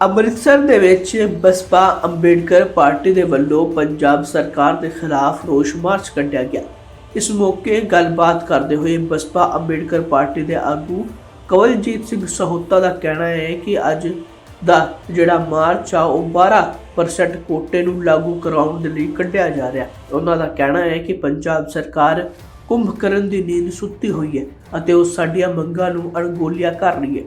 ਅੰਮ੍ਰਿਤਸਰ ਦੇ ਵਿੱਚ ਬਸਪਾ ਅੰਬੇਡਕਰ ਪਾਰਟੀ ਦੇ ਵੱਲੋਂ ਪੰਜਾਬ ਸਰਕਾਰ ਦੇ ਖਿਲਾਫ ਰੋਸ ਮਾਰਚ ਕੱਢਿਆ ਗਿਆ। ਇਸ ਮੌਕੇ ਗੱਲਬਾਤ ਕਰਦੇ ਹੋਏ ਬਸਪਾ ਅੰਬੇਡਕਰ ਪਾਰਟੀ ਦੇ ਆਗੂ ਕਵਲਜੀਤ ਸਿੰਘ ਸਹੋਤਾ ਦਾ ਕਹਿਣਾ ਹੈ ਕਿ ਅੱਜ ਦਾ ਜਿਹੜਾ ਮਾਰਚ ਆ, ਉਹ 12% ਕੋਟੇ ਨੂੰ ਲਾਗੂ ਕਰਾਉਣ ਦੇ ਲਈ ਕੱਢਿਆ ਜਾ ਰਿਹਾ। ਉਹਨਾਂ ਦਾ ਕਹਿਣਾ ਹੈ ਕਿ ਪੰਜਾਬ ਸਰਕਾਰ ਕੁੰਭਕਰਨ ਦੀ ਨੀਂਦ ਸੁੱਤੀ ਹੋਈ ਹੈ ਅਤੇ ਉਹ ਸਾਡੀਆਂ ਮੰਗਾਂ ਨੂੰ ਅਣਗੋਲਿਆ ਕਰ ਰਹੀ ਹੈ।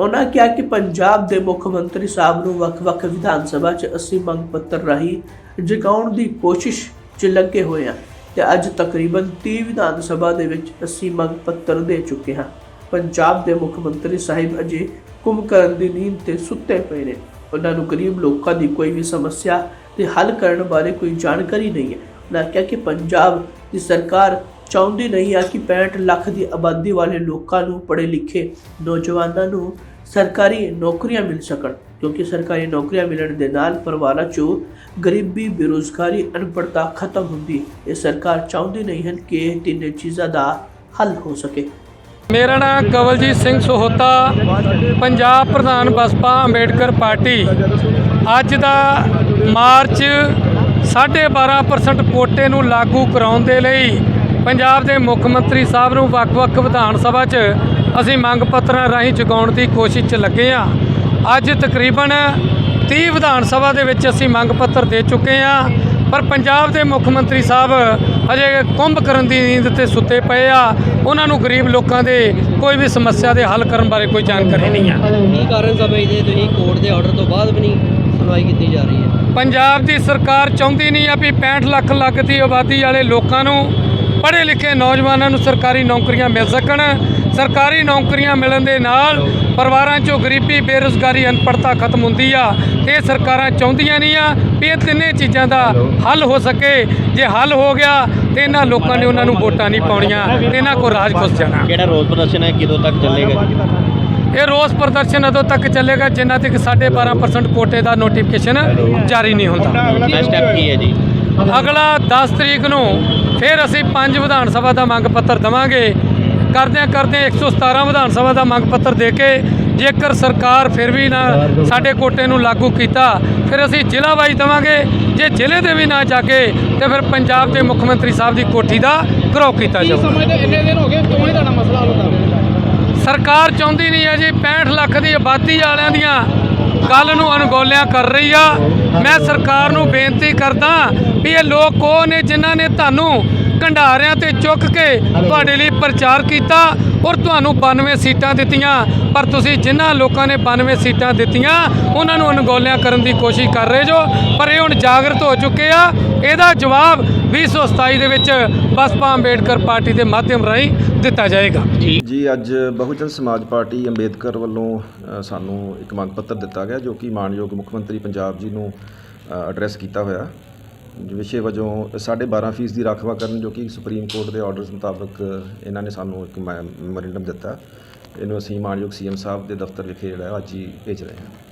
ਉਹਨਾਂ ਕਿਹਾ ਕਿ ਪੰਜਾਬ ਦੇ ਮੁੱਖ ਮੰਤਰੀ ਸਾਹਿਬ ਨੂੰ ਵੱਖ-ਵੱਖ ਵਿਧਾਨ ਸਭਾ 'ਚ ਅਸੀਂ ਮੰਗ ਪੱਤਰ ਰਾਹੀਂ ਜਗਾਉਣ ਦੀ ਕੋਸ਼ਿਸ਼ 'ਚ ਲੱਗੇ ਹੋਏ ਹਾਂ ਤੇ ਅੱਜ ਤਕਰੀਬਨ 30 ਵਿਧਾਨ ਸਭਾ ਦੇ ਵਿੱਚ ਅਸੀਂ ਮੰਗ ਪੱਤਰ ਦੇ ਚੁੱਕੇ ਹਾਂ। ਪੰਜਾਬ ਦੇ ਮੁੱਖ ਮੰਤਰੀ ਸਾਹਿਬ ਅਜੇ ਕੁੰਭਕਰਨ ਦੀ ਨੀਂਦ ਤੇ ਸੁੱਤੇ ਪਏ ਨੇ। ਉਹਨਾਂ ਨੂੰ ਗਰੀਬ ਲੋਕਾਂ ਦੀ ਕੋਈ ਵੀ ਸਮੱਸਿਆ ਤੇ ਹੱਲ ਕਰਨ ਬਾਰੇ ਕੋਈ ਜਾਣਕਾਰੀ ਨਹੀਂ ਹੈ। ਉਹਨਾਂ ਕਿਹਾ ਕਿ ਪੰਜਾਬ ਦੀ ਸਰਕਾਰ ਚਾਹੁੰਦੀ ਨਹੀਂ ਆ ਕਿ 65 ਲੱਖ ਦੀ ਆਬਾਦੀ ਵਾਲੇ ਲੋਕਾਂ ਨੂੰ ਪੜ੍ਹੇ ਲਿਖੇ ਨੌਜਵਾਨਾਂ ਨੂੰ ਸਰਕਾਰੀ ਨੌਕਰੀਆਂ ਮਿਲ ਸਕਣ, ਕਿਉਂਕਿ ਸਰਕਾਰੀ ਨੌਕਰੀਆਂ ਮਿਲਣ ਦੇ ਨਾਲ ਪਰਿਵਾਰਾਂ 'ਚੋਂ ਗਰੀਬੀ, ਬੇਰੁਜ਼ਗਾਰੀ ਅਨਪੜਤਾ ਖਤਮ ਹੁੰਦੀ। ਇਹ ਸਰਕਾਰ ਚਾਹੁੰਦੀ ਨਹੀਂ ਹੈ ਕਿ ਇਹ ਤਿੰਨੇ ਚੀਜ਼ਾਂ ਦਾ ਹੱਲ ਹੋ ਸਕੇ। ਮੇਰਾ ਨਾਮ ਕਵਲਜੀਤ ਸਿੰਘ ਸੋਹਤਾ, ਪੰਜਾਬ ਪ੍ਰਧਾਨ ਬਸਪਾ ਅੰਬੇਡਕਰ ਪਾਰਟੀ। ਅੱਜ ਦਾ ਮਾਰਚ 12.5% ਕੋਟੇ ਨੂੰ ਲਾਗੂ ਕਰਾਉਣ ਦੇ ਲਈ ਪੰਜਾਬ ਦੇ ਮੁੱਖ ਮੰਤਰੀ ਸਾਹਿਬ ਨੂੰ ਵੱਖ-ਵੱਖ ਵਿਧਾਨ ਸਭਾ 'ਚ ਅਸੀਂ ਮੰਗ ਪੱਤਰਾਂ ਰਾਹੀਂ ਚੁਕਾਉਣ ਦੀ ਕੋਸ਼ਿਸ਼ 'ਚ ਲੱਗੇ ਆ ਅੱਜ ਤਕਰੀਬਨ 30 ਵਿਧਾਨ ਸਭਾ ਦੇ ਵਿੱਚ ਅਸੀਂ ਮੰਗ ਪੱਤਰ ਦੇ ਚੁੱਕੇ ਆ ਪਰ ਪੰਜਾਬ ਦੇ ਮੁੱਖ ਮੰਤਰੀ ਸਾਹਿਬ ਅਜੇ ਕੁੰਭ ਕਰਨ ਦੀ ਨੀਂਦ ਤੇ ਸੁੱਤੇ ਪਏ ਆ। ਉਹਨਾਂ ਨੂੰ ਗਰੀਬ ਲੋਕਾਂ ਦੇ ਕੋਈ ਵੀ ਸਮੱਸਿਆ ਦੇ ਹੱਲ ਕਰਨ ਬਾਰੇ ਕੋਈ ਜਾਣਕਾਰੀ ਨਹੀਂ ਆ। ਕੀ ਕਾਰਨ ਸਮਝਦੇ ਤੁਸੀਂ ਕੋਰਟ ਦੇ ਆਰਡਰ ਤੋਂ ਬਾਅਦ ਵੀ ਨਹੀਂ ਸੁਣਵਾਈ ਕੀਤੀ ਜਾ ਰਹੀ ਹੈ। ਪੰਜਾਬ ਦੀ ਸਰਕਾਰ ਚਾਹੁੰਦੀ ਨਹੀਂ ਆ ਵੀ 65 ਲੱਖ ਲੱਖ ਦੀ ਆਬਾਦੀ ਵਾਲੇ ਲੋਕਾਂ ਨੂੰ ਪੜ੍ਹੇ ਲਿਖੇ ਨੌਜਵਾਨਾਂ ਨੂੰ ਸਰਕਾਰੀ ਨੌਕਰੀਆਂ ਮਿਲ ਸਕਣ। ਸਰਕਾਰੀ ਨੌਕਰੀਆਂ ਮਿਲਣ ਦੇ ਨਾਲ ਪਰਿਵਾਰਾਂ 'ਚੋਂ ਗਰੀਬੀ ਬੇਰੁਜ਼ਗਾਰੀ ਅਨਪੜਤਾ ਖਤਮ ਹੁੰਦੀ ਆ ਤੇ ਇਹ ਸਰਕਾਰਾਂ ਚਾਹੁੰਦੀਆਂ ਨਹੀਂ ਆ ਵੀ ਇਹ ਤਿੰਨੇ ਚੀਜ਼ਾਂ ਦਾ ਹੱਲ ਹੋ ਸਕੇ। ਜੇ ਹੱਲ ਹੋ ਗਿਆ ਤੇ ਇਹਨਾਂ ਲੋਕਾਂ ਨੇ ਉਹਨਾਂ ਨੂੰ ਵੋਟਾਂ ਨਹੀਂ ਪਾਉਣੀਆਂ ਤੇ ਇਹਨਾਂ ਕੋ ਰਾਜ ਖੁੱਸ ਜਾਣਾ। ਕਿਹੜਾ ਰੋਜ਼ ਪ੍ਰਦਰਸ਼ਨ ਹੈ? ਕਿਦੋਂ ਤੱਕ ਚੱਲੇਗਾ ਇਹ ਰੋਸ ਪ੍ਰਦਰਸ਼ਨ ਉਦੋਂ ਤੱਕ ਚੱਲੇਗਾ ਜਿੰਨਾ ਤੱਕ 12.5% ਕੋਟੇ ਦਾ ਨੋਟੀਫਿਕੇਸ਼ਨ ਜਾਰੀ ਨਹੀਂ ਹੁੰਦਾ। ਨੈਕਸਟ ਸਟੈਪ ਕੀ ਹੈ ਜੀ? ਅਗਲਾ 10 ਤਰੀਕ ਨੂੰ ਫਿਰ ਅਸੀਂ ਪੰਜ ਵਿਧਾਨ ਸਭਾ ਦਾ ਮੰਗ ਪੱਤਰ ਦਵਾਂਗੇ। ਕਰਦਿਆਂ ਕਰਦਿਆਂ 117 ਵਿਧਾਨ ਸਭਾ ਦਾ ਮੰਗ ਪੱਤਰ ਦੇ ਕੇ ਜੇਕਰ ਸਰਕਾਰ ਫਿਰ ਵੀ ਨਾ ਸਾਡੇ ਕੋਟੇ ਨੂੰ ਲਾਗੂ ਕੀਤਾ ਫਿਰ ਅਸੀਂ ਜ਼ਿਲ੍ਹਾ ਵਾਈਜ਼ ਦਵਾਂਗੇ। ਜੇ ਜ਼ਿਲ੍ਹੇ ਦੇ ਵੀ ਨਾ ਜਾ ਕੇ ਤੇ ਫਿਰ ਪੰਜਾਬ ਦੇ ਮੁੱਖ ਮੰਤਰੀ ਸਾਹਿਬ ਦੀ ਕੋਠੀ ਦਾ ਘਰੋ ਕੀਤਾ ਜਾਊਗਾ। ਸਮਝਦੇ ਇੰਨੇ ਦਿਨ ਹੋ ਗਏ ਕਿਉਂ ਨਹੀਂ ਤੁਹਾਡਾ ਮਸਲਾ ਹੱਲ ਹੁੰਦਾ ਸਰਕਾਰ ਚਾਹੁੰਦੀ ਨਹੀਂ ਹੈ ਜੀ 65 ਲੱਖ ਦੀ ਆਬਾਦੀ ਵਾਲਿਆਂ ਦੀਆਂ ਗੱਲ ਨੂੰ ਅਣਗੌਲਿਆਂ ਕਰ ਰਹੀ ਆ। ਮੈਂ ਸਰਕਾਰ ਨੂੰ ਬੇਨਤੀ ਕਰਦਾ ਵੀ ਇਹ ਲੋਕ ਕੋ ਨੇ ਜਿਨ੍ਹਾਂ ਨੇ ਤੁਹਾਨੂੰ ਕੰਢਾਰਿਆਂ ਤੇ ਚੁੱਕ ਕੇ ਤੁਹਾਡੇ ਲਈ ਪ੍ਰਚਾਰ ਕੀਤਾ ਔਰ ਤੁਹਾਨੂੰ 92 ਸੀਟਾਂ ਦਿੱਤੀਆਂ। ਪਰ ਤੁਸੀਂ ਜਿਨ੍ਹਾਂ ਲੋਕਾਂ ਨੇ 92 ਸੀਟਾਂ ਦਿੱਤੀਆਂ ਉਹਨਾਂ ਨੂੰ ਅਣਗੌਲਿਆਂ ਕਰਨ ਦੀ ਕੋਸ਼ਿਸ਼ ਕਰ ਰਹੇ ਜੋ। ਪਰ ਇਹ ਹੁਣ ਜਾਗਰਤ ਹੋ ਚੁੱਕੇ ਆ। ਇਹਦਾ ਜਵਾਬ 2027 ਦੇ ਵਿੱਚ ਬਸਪਾ ਅੰਬੇਡਕਰ ਪਾਰਟੀ ਦੇ ਮਾਧਿਅਮ ਰਾਹੀਂ ਦਿੱਤਾ ਜਾਏਗਾ। ਜੀ। ਅੱਜ ਬਹੁਜਨ ਸਮਾਜ ਪਾਰਟੀ ਅੰਬੇਦਕਰ ਵੱਲੋਂ ਸਾਨੂੰ ਇੱਕ ਮੰਗ ਪੱਤਰ ਦਿੱਤਾ ਗਿਆ ਜੋ ਕਿ ਮਾਨਯੋਗ ਮੁੱਖ ਮੰਤਰੀ ਪੰਜਾਬ ਜੀ ਨੂੰ ਐਡਰੈਸ ਕੀਤਾ ਹੋਇਆ। ਵਿਸ਼ੇ ਵਜੋਂ 12.5 ਫੀਸ ਦੀ ਰਾਖਵਾ ਕਰਨ ਜੋ ਕਿ ਸੁਪਰੀਮ ਕੋਰਟ ਦੇ ਆਰਡਰਸ ਮੁਤਾਬਕ ਇਹਨਾਂ ਨੇ ਸਾਨੂੰ ਇੱਕ ਮੈਮੋਰੈਂਡਮ ਦਿੱਤਾ। ਇਹਨੂੰ ਅਸੀਂ ਮਾਨਯੋਗ ਸੀਐਮ ਸਾਹਿਬ ਦੇ ਦਫ਼ਤਰ ਵਿਖੇ ਜਿਹੜਾ ਅੱਜ ਹੀ ਭੇਜ ਰਹੇ ਹਾਂ।